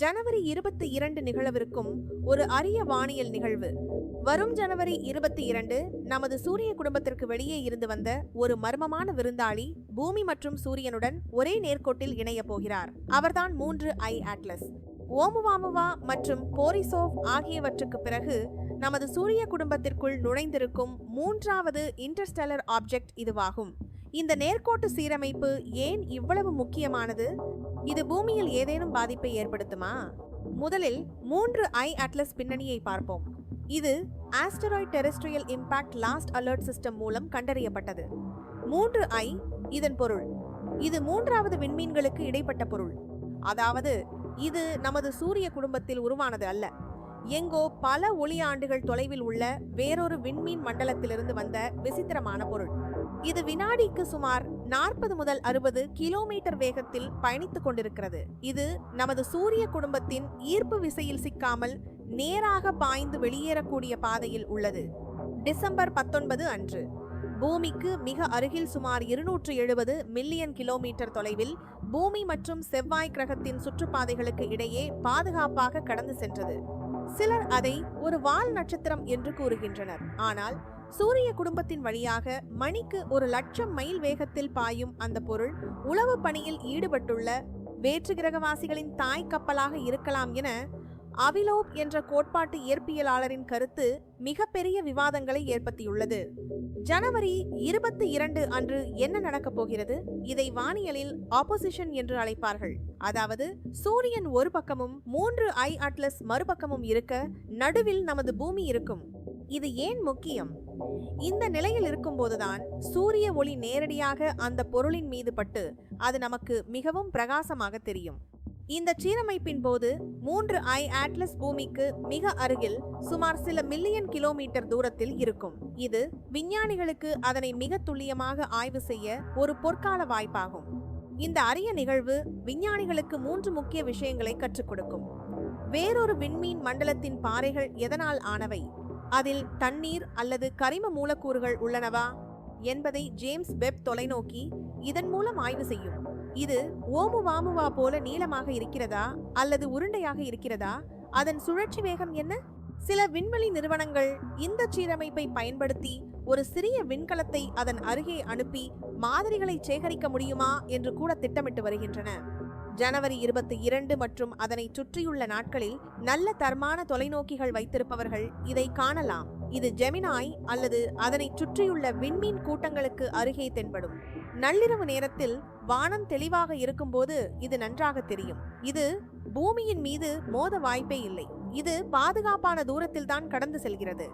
ஜனவரி இருபத்தி இரண்டு நிகழவிருக்கும் ஒரு அரிய வானியல் நிகழ்வு. வரும் ஜனவரி இருபத்தி இரண்டு நமது சூரிய குடும்பத்திற்கு வெளியே இருந்து வந்த ஒரு மர்மமான விருந்தாளி பூமி மற்றும் சூரியனுடன் ஒரே நேர்கோட்டில் இணையப் போகிறார். அவர்தான் மூன்று ஐ அட்லஸ் ஓமுவாமுவா மற்றும் போரிசோவ் ஆகியவற்றுக்கு பிறகு நமது சூரிய குடும்பத்திற்குள் நுழைந்திருக்கும் மூன்றாவது இன்டர்ஸ்டெல்லர் ஆப்ஜெக்ட் இதுவாகும். இந்த நேர்கோட்டு சீரமைப்பு ஏன் இவ்வளவு முக்கியமானது? இது பூமியில் ஏதேனும் பாதிப்பை ஏற்படுத்துமா? முதலில் மூன்று ஐ அட்லஸ் பின்னணியை பார்ப்போம். இது asteroid terrestrial impact last alert system மூலம் கண்டறியப்பட்டது. மூன்று ஐ இதன் பொருள். இது மூன்றாவது விண்மீன்களுக்கு இடைப்பட்ட பொருள். அதாவது இது நமது சூரிய குடும்பத்தில் உருவானது அல்ல. எங்கோ பல ஒளி ஆண்டுகள் தொலைவில் உள்ள வேறொரு விண்மீன் மண்டலத்திலிருந்து வந்த விசித்திரமான பொருள். இது வினாடிக்கு சுமார் நாற்பது முதல் அறுபது கிலோமீட்டர் வேகத்தில் பயணித்துக் கொண்டிருக்கிறது. இது நமது சூரிய குடும்பத்தின் ஈர்ப்பு விசையில் சிக்காமல் நேராக பாய்ந்து வெளியேறக்கூடிய பாதையில் உள்ளது. டிசம்பர் பத்தொன்பது அன்று. பூமிக்கு மிக அருகில் சுமார் இருநூற்று எழுபது மில்லியன் கிலோமீட்டர் தொலைவில் பூமி மற்றும் செவ்வாய் கிரகத்தின் சுற்றுப்பாதைகளுக்கு இடையே பாதுகாப்பாக கடந்து சென்றது. சிலர் அதை ஒரு வால் நட்சத்திரம் என்று கூறுகின்றனர். ஆனால் சூரிய குடும்பத்தின் வழியாக மணிக்கு ஒரு லட்சம் மைல் வேகத்தில் பாயும் அந்த பொருள் உளவு பணியில் ஈடுபட்டுள்ள வேற்று கிரகவாசிகளின் தாய் கப்பலாக இருக்கலாம் என அவிலோப் என்ற கோட்பாட்டு இயற்பியலாளரின் கருத்து மிகப்பெரிய விவாதங்களை ஏற்படுத்தியுள்ளது. ஜனவரி இருபத்தி இரண்டு அன்று என்ன நடக்கப் போகிறது? இதை வானியலில் ஆப்போசிஷன் என்று அழைப்பார்கள். அதாவது சூரியன் ஒரு பக்கமும் மூன்று ஐ அட்லஸ் மறுபக்கமும் இருக்க நடுவில் நமது பூமி இருக்கும். இது ஏன் முக்கியம்? இந்த நிலையில் இருக்கும்போதுதான் சூரிய ஒளி நேரடியாக அந்த பொருளின் மீது பட்டு அது நமக்கு மிகவும் பிரகாசமாக தெரியும். இந்த சீரமைப்பின் போது மூன்று ஐ ஆட்லஸ் பூமிக்கு மிக அருகில் சுமார் சில மில்லியன் கிலோமீட்டர் தூரத்தில் இருக்கும். இது விஞ்ஞானிகளுக்கு அதனை மிக துல்லியமாக ஆய்வு செய்ய ஒரு பொற்கால வாய்ப்பாகும். இந்த அரிய நிகழ்வு விஞ்ஞானிகளுக்கு மூன்று முக்கிய விஷயங்களை கற்றுக் கொடுக்கும். வேறொரு விண்மீன் மண்டலத்தின் பாறைகள் எதனால் ஆனவை? அதில் தண்ணீர் அல்லது கரிம மூலக்கூறுகள் உள்ளனவா? என்பதை ஜேம்ஸ் வெப் தொலைநோக்கி இதன் மூலம் ஆய்வு செய்யும். இது ஓமு வாமுவா போல நீளமாக இருக்கிறதா? அல்லது உருண்டையாக இருக்கிறதா? அதன் சுழற்சி வேகம் என்ன? சில விண்வெளி நிறுவனங்கள் இந்த சீரமைப்பை பயன்படுத்தி ஒரு சிறிய விண்கலத்தை அதன் அருகே அனுப்பி மாதிரிகளை சேகரிக்க முடியுமா என்று கூட திட்டமிட்டு வருகின்றன. ஜனவரி இருபத்தி இரண்டு மற்றும் அதனை சுற்றியுள்ள நாட்களில் நல்ல தரமான தொலைநோக்கிகள் வைத்திருப்பவர்கள் இதை காணலாம். இது ஜெமினாய் அல்லது அதனை சுற்றியுள்ள விண்மீன் கூட்டங்களுக்கு அருகே தென்படும். நள்ளிரவு நேரத்தில் வானம் தெளிவாக இருக்கும்போது இது நன்றாக தெரியும். இது பூமியின் மீது மோத வாய்ப்பே இல்லை. இது பாதுகாப்பான தூரத்தில் தான் கடந்து செல்கிறது.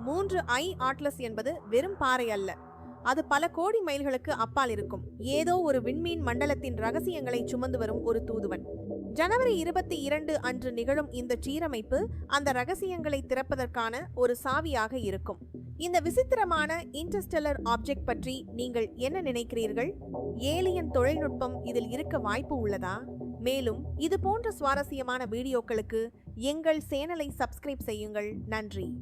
மூன்று ஐ ஆட்லஸ் என்பது வெறும் பாறை அல்ல. அது பல கோடி மைல்களுக்கு அப்பால் இருக்கும். ஏதோ ஒரு விண்மீன் மண்டலத்தின் ரகசியங்களை சுமந்து வரும் ஒரு தூதுவன். ஜனவரி இருபத்தி இரண்டு அன்று நிகழும் இந்த சீரமைப்பு அந்த ரகசியங்களை திறப்பதற்கான ஒரு சாவியாக இருக்கும். இந்த விசித்திரமான இன்டர்ஸ்டெல்லர் ஆப்ஜெக்ட் பற்றி நீங்கள் என்ன நினைக்கிறீர்கள்? ஏலியன் தொழில்நுட்பம் இதில் இருக்க வாய்ப்பு உள்ளதா? மேலும் இது போன்ற சுவாரஸ்யமான வீடியோக்களுக்கு எங்கள் சேனலை சப்ஸ்கிரைப் செய்யுங்கள். நன்றி.